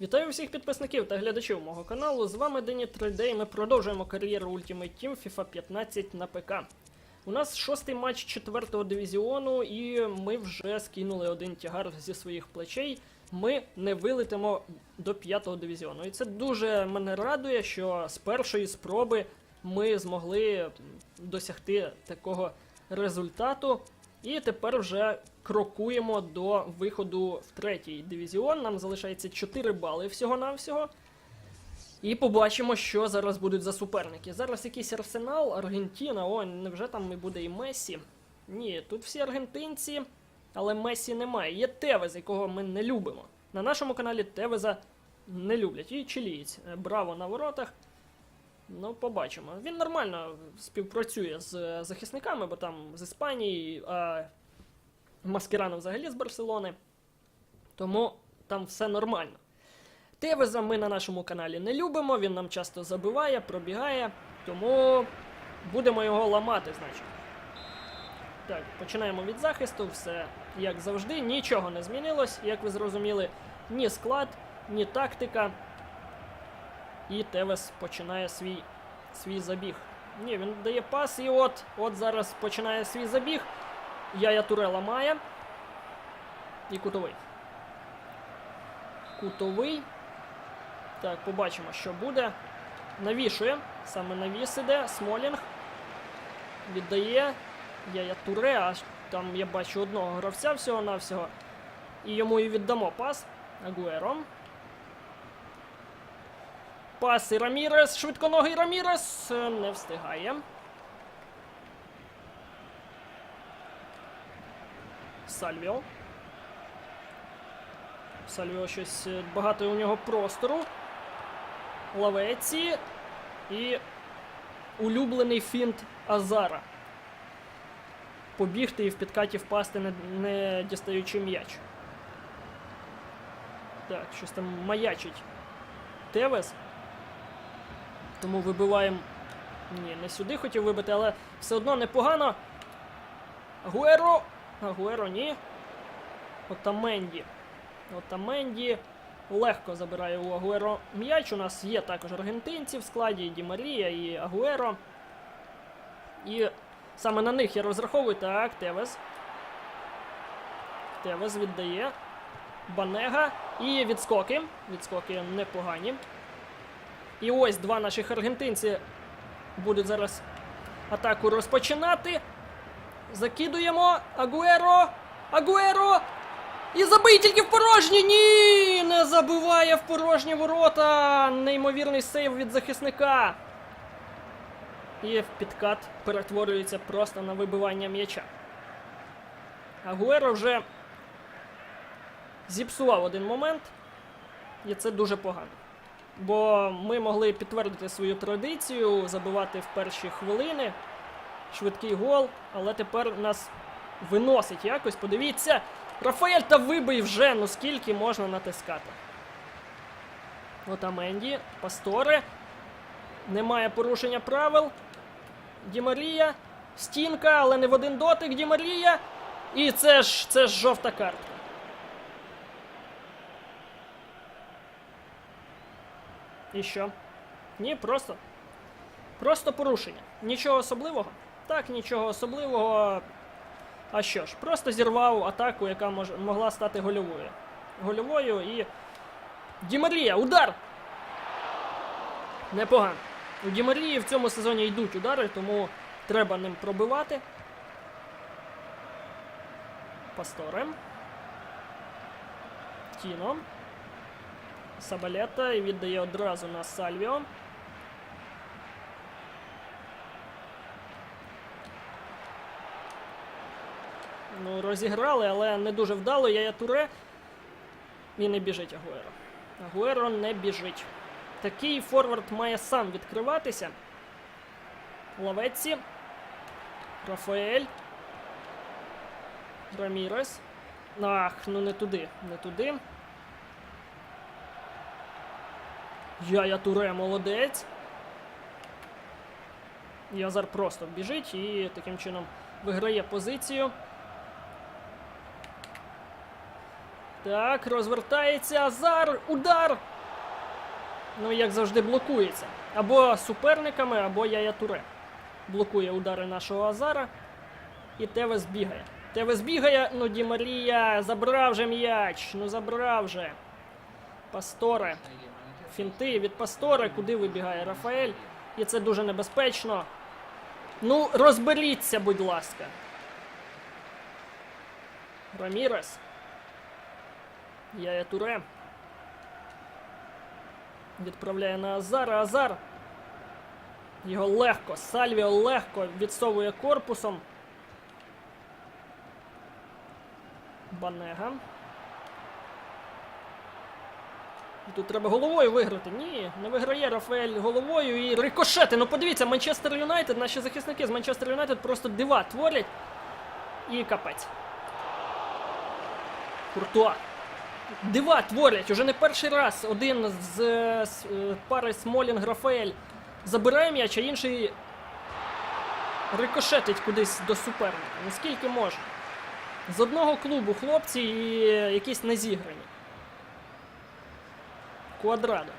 Вітаю всіх підписників та глядачів мого каналу. З вами Дені 3D і ми продовжуємо кар'єру Ultimate Team FIFA 15 на ПК. У нас шостий матч четвертого дивізіону, і ми вже скинули один тягар зі своїх плечей. Ми не вилетимо до п'ятого дивізіону. І це дуже мене радує, що з першої спроби ми змогли досягти такого результату. І тепер вже крокуємо до виходу в третій дивізіон. Нам залишається 4 бали всього-навсього. І побачимо, що зараз будуть за суперники. Зараз якийсь арсенал, Аргентина. О, невже там і буде і Месі? Ні, тут всі аргентинці, але Месі немає. Є Тевез, якого ми не любимо. На нашому каналі Тевеза не люблять. І чилієць. Браво на воротах. Ну, побачимо. Він нормально співпрацює з е, захисниками, бо там з Іспанії, а Маскерано взагалі з Барселони. Тому там все нормально. Тевеза ми на нашому каналі не любимо, він нам часто забиває, пробігає, тому будемо його ламати, значить. Так, починаємо від захисту, все як завжди, нічого не змінилось, як ви зрозуміли, ні склад, ні тактика. І Тевес починає свій, свій забіг. Ні, він дає пас, і от, от зараз починає свій забіг. Яя Туре ламає. І кутовий. Кутовий. Так, побачимо, що буде. Навішує. Саме навіс іде. Смолінг. Віддає. Яя Туре, аж там я бачу одного гравця всього-навсього. І йому і віддамо пас. Агуеро. Пас і Рамірес. Швидконогий Рамірес. е, Не встигає. Сальвіо. Сальвіо щось е, багато у нього простору. Лавеці. І улюблений фінт Азара. Побігти і в підкаті впасти, не, не дістаючи м'яч. Так, щось там маячить. Тевес. Тому вибиваємо. Ні, не сюди хотів вибити, але все одно непогано. Агуеро. Агуеро, ні. Отаменді. Отаменді легко забирає у Агуеро м'яч. У нас є також аргентинці в складі, і Ді Марія, і Агуеро. І саме на них я розраховую. Так, Тевес. Тевес віддає. Банега. І відскоки. Відскоки непогані. І ось два наших аргентинці будуть зараз атаку розпочинати. Закидуємо. Агуеро. Агуеро. І забий тільки в порожні. Ні! Не забиває в порожні ворота. Неймовірний сейв від захисника. І в підкат перетворюється просто на вибивання м'яча. Агуеро вже зіпсував один момент. І це дуже погано. Бо ми могли підтвердити свою традицію, забивати в перші хвилини. Швидкий гол, але тепер нас виносить якось. Подивіться, Рафаель та вибий вже, ну скільки можна натискати. Отаменді, Пасторе. Немає порушення правил. Ді Марія. Стінка, але не в один дотик. Ді Марія. І це ж це ж жовта картка. І що? Ні, просто. Просто порушення. Нічого особливого. Так, нічого особливого. А що ж, просто зірвав атаку, яка мож, могла стати гольовою. Гольовою і. Дімарія, удар! Непогано. У Дімарії в цьому сезоні йдуть удари, тому треба ним пробивати. Пасторе. Тіно. Сабалета і віддає одразу на Сальвіо. Ну, розіграли, але не дуже вдало. Яя Туре. І не біжить Агуеро. Агуеро не біжить. Такий форвард має сам відкриватися. Лавеці. Рафаель. Рамірес. Ах, ну не туди. Не туди. Яя Туре молодець. Язар просто біжить і таким чином виграє позицію. Так, розвертається Азар. Удар! Ну, як завжди, блокується. Або суперниками, або Яя Туре. Блокує удари нашого Азара. І Тевес бігає. Тевес бігає, ну Ді Марія забрав же м'яч. Ну забрав же. Пасторе. Фінти від Пасторе, куди вибігає Рафаель. І це дуже небезпечно. Ну, розберіться, будь ласка. Рамірес. Яя Туре. Відправляє на Азара. Азар. Його легко. Сальвіо легко відсовує корпусом. Банега. І Тут треба головою виграти. Ні, не виграє Рафаель головою і рикошети. Ну подивіться, Манчестер Юнайтед, наші захисники з Манчестер Юнайтед просто дива творять. І капець. Куртуа. Дива творять. Уже не перший раз один з, е, з е, пари Смолінг Рафаель забирає м'яч, а інший рикошетить кудись до суперника. Наскільки можна? З одного клубу хлопці і якісь незіграні. Квадрадо.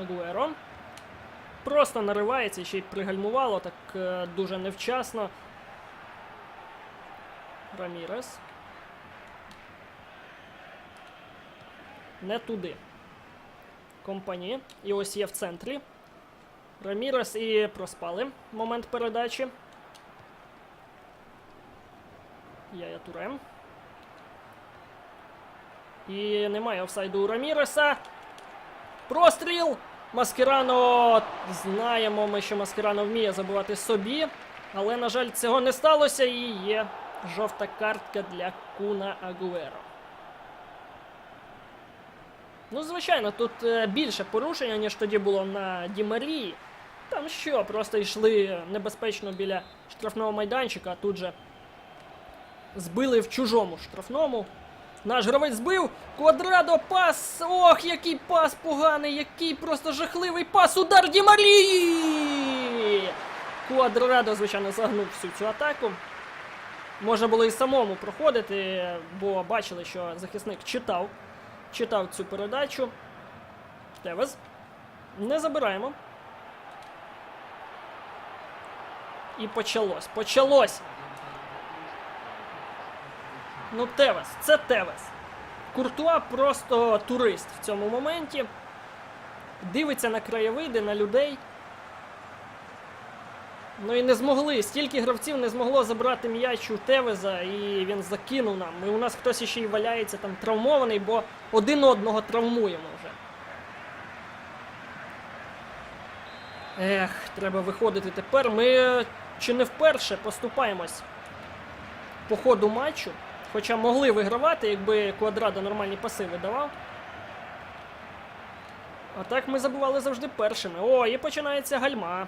Агуеро. Просто наривається ще й пригальмувало так е, дуже невчасно. Рамірес. Не туди. Компані. І ось є в центрі. Рамірес і проспали момент передачі. Яя Турем. І немає офсайду у Раміреса. Простріл! Маскерано. Знаємо ми, що Маскерано вміє забивати собі. Але, на жаль, цього не сталося і є жовта картка для Куна Агуеро. Ну, звичайно, тут е, більше порушення, ніж тоді було на Дімарії. Там що, просто йшли небезпечно біля штрафного майданчика, а тут же збили в чужому штрафному. Наш гравець збив. Квадрадо пас. Ох, який пас поганий, який просто жахливий пас. Удар Ді! Квадрадо, звичайно, загнув всю цю атаку. Можна було і самому проходити, бо бачили, що захисник читав. Читав цю передачу. Тевес. Не забираємо. І почалось. Почалось. Ну, Тевес, це Тевес. Куртуа просто турист в цьому моменті. Дивиться на краєвиди, на людей. Ну і не змогли. Стільки гравців не змогло забрати м'яч у Тевеза, і він закинув нам. І у нас хтось ще й валяється там травмований, бо один одного травмуємо вже. Ех, треба виходити тепер. Ми чи не вперше поступаємось по ходу матчу. Хоча могли вигравати, якби Квадрадо нормальні паси видавав. А так ми забували завжди першими. О, і починається гальма.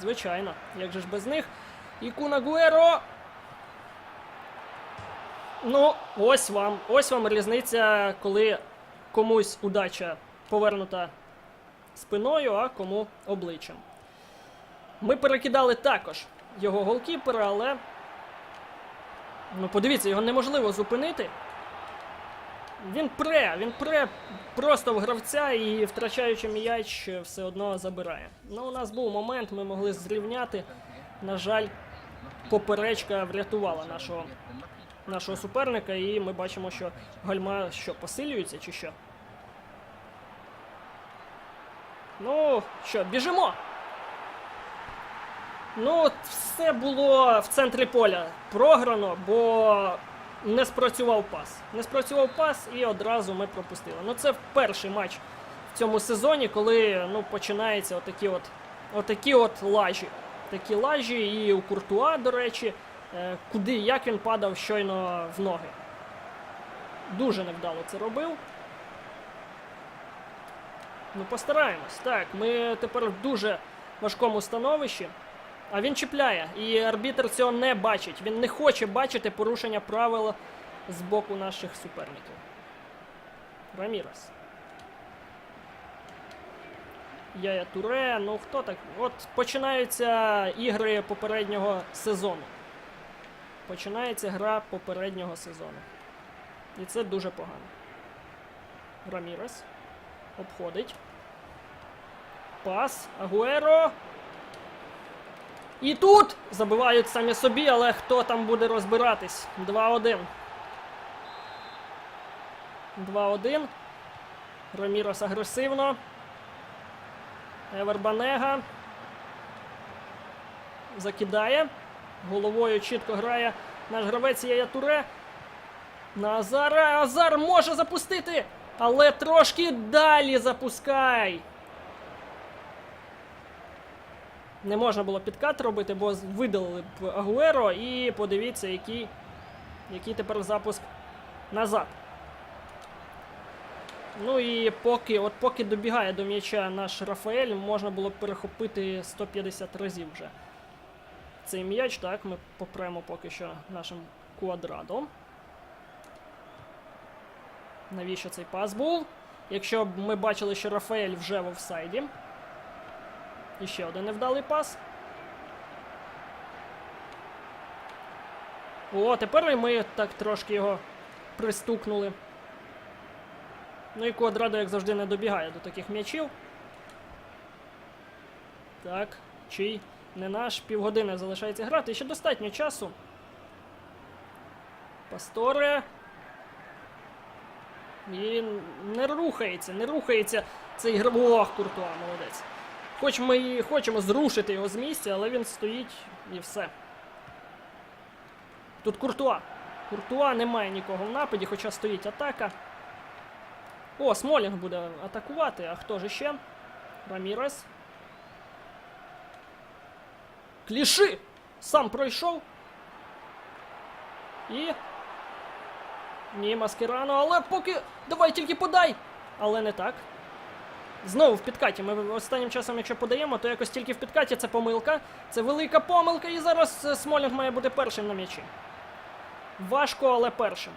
Звичайно, як же ж без них. І Кунагуеро. Ну, ось вам. Ось вам різниця, коли комусь удача повернута спиною, а кому обличчям. Ми перекидали також його голкіпера, але. Ну, подивіться, його неможливо зупинити. Він пре, він пре просто в гравця і, втрачаючи м'яч, все одно забирає. Ну, у нас був момент, ми могли зрівняти. На жаль, поперечка врятувала нашого, нашого суперника, і ми бачимо, що гальма що, посилюється чи що. Ну, що, біжимо! Ну, все було в центрі поля програно, бо не спрацював пас. Не спрацював пас і одразу ми пропустили. Ну, це перший матч в цьому сезоні, коли ну, починаються отакі от, отакі от лажі. Такі лажі і у Куртуа, до речі, е, куди як він падав щойно в ноги. Дуже невдало це робив. Ну, постараємось. Так, ми тепер в дуже важкому становищі. А він чіпляє, і арбітр цього не бачить. Він не хоче бачити порушення правил з боку наших суперників. Рамірес. Яя Туре, ну хто так? От починаються ігри попереднього сезону. починається гра попереднього сезону. І це дуже погано. Рамірес. Обходить. Пас. Агуеро. І тут забивають самі собі, але хто там буде розбиратись? 2-1. 2-1. Рамірос агресивно. Евербанега. Закидає. Головою чітко грає наш гравець Яя Туре. На Азара. Азар може запустити! Але трошки далі запускай. Не можна було підкат робити, бо видалили б Агуеро. І подивіться, який, який тепер запуск назад. Ну і поки, от поки добігає до м'яча наш Рафаель, можна було б перехопити 150 разів вже. Цей м'яч, так, ми попремо поки що нашим квадрадом. Навіщо цей пас був? Якщо б ми бачили, що Рафаель вже в офсайді. І ще один невдалий пас. О, тепер і ми так трошки його пристукнули. Ну і Квадрадо, як завжди, не добігає до таких м'ячів. Так, чий не наш. Півгодини залишається грати. Ще достатньо часу. Пасторе. І не рухається, не рухається цей гра. Ох, Куртуа, молодець. Хоч ми і хочемо зрушити його з місця, але він стоїть і все. Тут Куртуа. Куртуа немає нікого в нападі, хоча стоїть атака. О, Смолінг буде атакувати. А хто ж ще? Рамірес. Кліши! Сам пройшов. І. Ні, Маскерано, але поки. Давай тільки подай! Але не так. Знову в підкаті. Ми останнім часом, якщо подаємо, то якось тільки в підкаті це помилка. Це велика помилка, і зараз е, Смолінг має бути першим на м'ячі. Важко, але першим.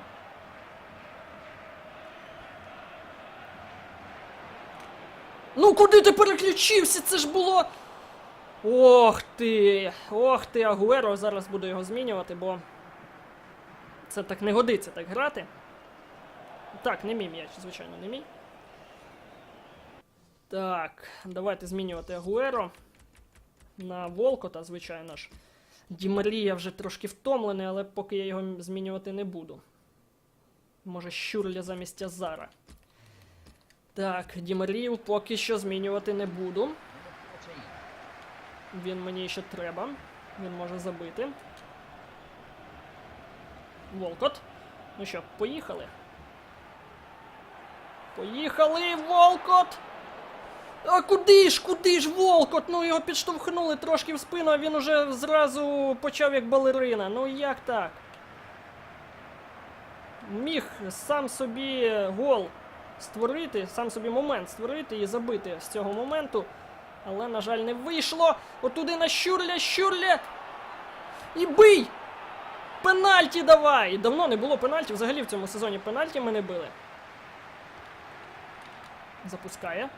Ну куди ти переключився? Це ж було. Ох ти! Ох ти, Агуеро, зараз буду його змінювати, бо це так не годиться так грати. Так, не мій м'яч, звичайно, не мій. Так, давайте змінювати Агуеро на Волкота, звичайно ж. Ді Марія вже трошки втомлений, але поки я його змінювати не буду. Може, щурля замість Азара. Так, Ді Марію поки що змінювати не буду. Він мені ще треба. Він може забити. Волкот. Ну що, поїхали. Поїхали, Волкот! А куди ж, куди ж Волкот? Ну його підштовхнули трошки в спину, а він уже зразу почав як балерина. Ну як так? Міг сам собі гол створити, сам собі момент створити і забити з цього моменту. Але, на жаль, не вийшло. Отуди на щурля, щурля. І бий! Пенальті давай! Давно не було пенальті. Взагалі в цьому сезоні пенальті ми не били. Запускає.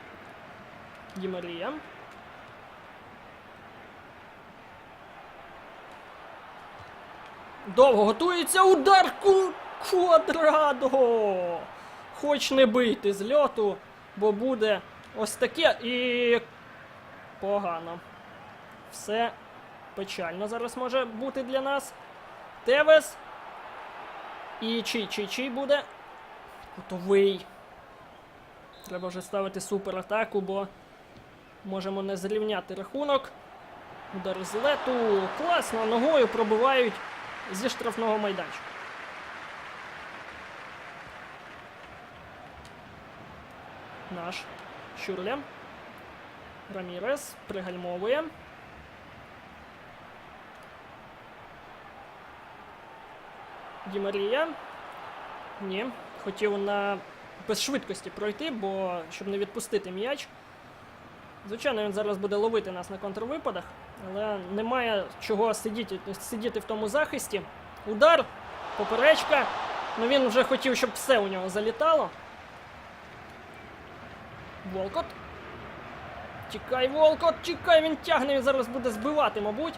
Ді Марія. Довго готується удар ку... Квадрадо! Хоч не бийте з льоту, бо буде ось таке і. Погано. Все печально зараз може бути для нас. Тевес. І чий чий чий буде. Готовий. Треба вже ставити суператаку, бо можемо не зрівняти рахунок. Удар з лету. Класно, ногою пробивають зі штрафного майданчика. Наш Щурля. Рамірес пригальмовує. Ді Марія. Ні. Хотів на без швидкості пройти, бо щоб не відпустити м'яч. Звичайно, він зараз буде ловити нас на контрвипадах, але немає чого сидіти, сидіти в тому захисті. Удар, поперечка. Ну він вже хотів, щоб все у нього залітало. Волкот. Тікай, Волкот, тікай, він тягне, він зараз буде збивати, мабуть.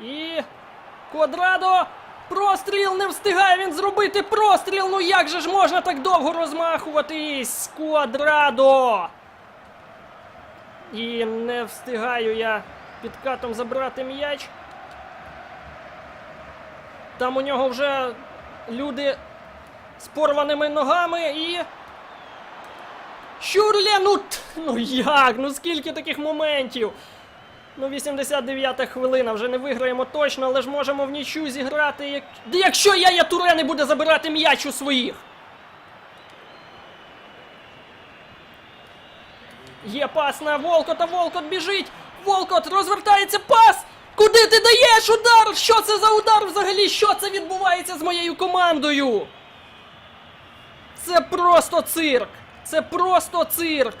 І. Квадрадо! Простріл не встигає він зробити простріл. Ну як же ж можна так довго розмахуватись? Квадрадо! І не встигаю я підкатом забрати м'яч. Там у нього вже люди з порваними ногами і. Щурлє, ну, ну як? Ну скільки таких моментів? Ну, 89-та хвилина, вже не виграємо точно, але ж можемо в нічю зіграти. Як... Да Якщо я Туре не буде забирати м'яч у своїх. Є пас на Волкота, Волкот біжить! Волкот розвертається пас! Куди ти даєш удар? Що це за удар взагалі? Що це відбувається з моєю командою? Це просто цирк! Це просто цирк!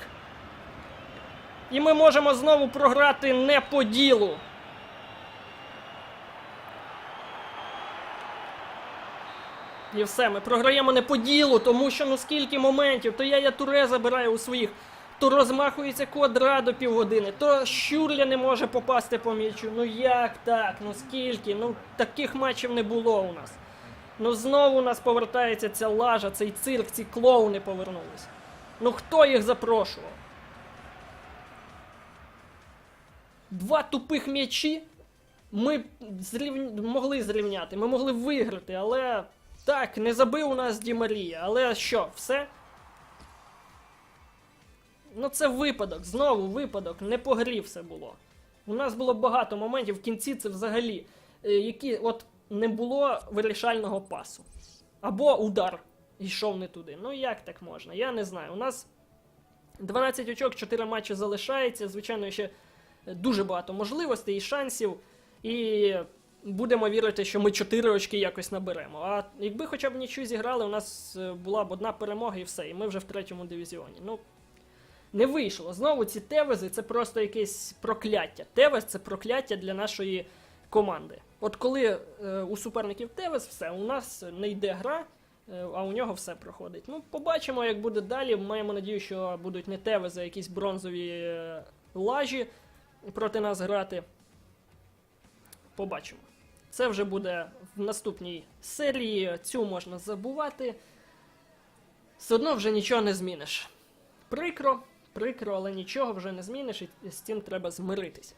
І ми можемо знову програти не по ділу. І все, ми програємо не по ділу, тому що ну скільки моментів, то я, я туре забираю у своїх, то розмахується квадрадо півгодини, то щурля не може попасти по м'ячу. Ну як так? Ну скільки? Ну таких матчів не було у нас. Ну знову у нас повертається ця лажа, цей цирк, ці клоуни повернулись. Ну хто їх запрошував? Два тупих м'ячі ми зрівня... могли зрівняти, ми могли виграти, але так, не забив у нас Ді Марія. Але що, все? Ну це випадок, знову випадок, не по грі все було. У нас було багато моментів, в кінці це взагалі, е, які от не було вирішального пасу. Або удар йшов не туди. Ну як так можна? Я не знаю. У нас 12 очок, 4 матчі залишається. Звичайно, ще дуже багато можливостей і шансів. І будемо вірити, що ми 4 очки якось наберемо. А якби хоча б нічого зіграли, у нас е, була б одна перемога і все, і ми вже в третьому дивізіоні. Ну, не вийшло. Знову ці тевези це просто якесь прокляття. Тевез це прокляття для нашої команди. От коли е, у суперників Тевез, все, у нас не йде гра, е, а у нього все проходить. Ну, побачимо, як буде далі. Маємо надію, що будуть не Тевези, а якісь бронзові е, лажі проти нас грати. Побачимо. Це вже буде в наступній серії. Цю можна забувати. Все одно вже нічого не зміниш. Прикро, прикро, але нічого вже не зміниш, і з цим треба змиритись.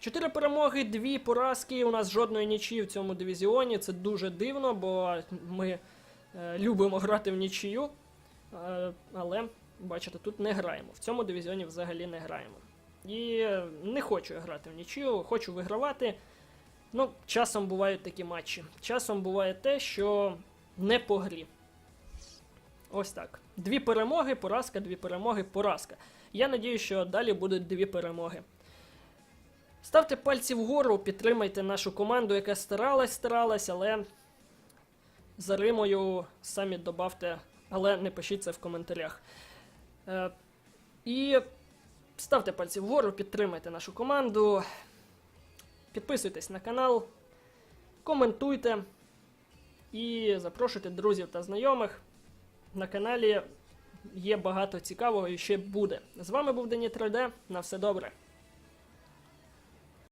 Чотири перемоги, дві поразки. У нас жодної нічії в цьому дивізіоні. Це дуже дивно, бо ми е, любимо грати в нічию. Е, але, бачите, тут не граємо. В цьому дивізіоні взагалі не граємо. І не хочу я грати в нічию, хочу вигравати. Ну, часом бувають такі матчі. Часом буває те, що не по грі. Ось так. Дві перемоги, поразка, дві перемоги, поразка. Я надію, що далі будуть дві перемоги. Ставте пальці вгору, підтримайте нашу команду, яка старалась, старалась, але за Римою самі добавте, але не пишіть це в коментарях. Е, і ставте пальці вгору, підтримайте нашу команду. Підписуйтесь на канал, коментуйте і запрошуйте друзів та знайомих. На каналі є багато цікавого і ще буде. З вами був Дені 3D. На все добре.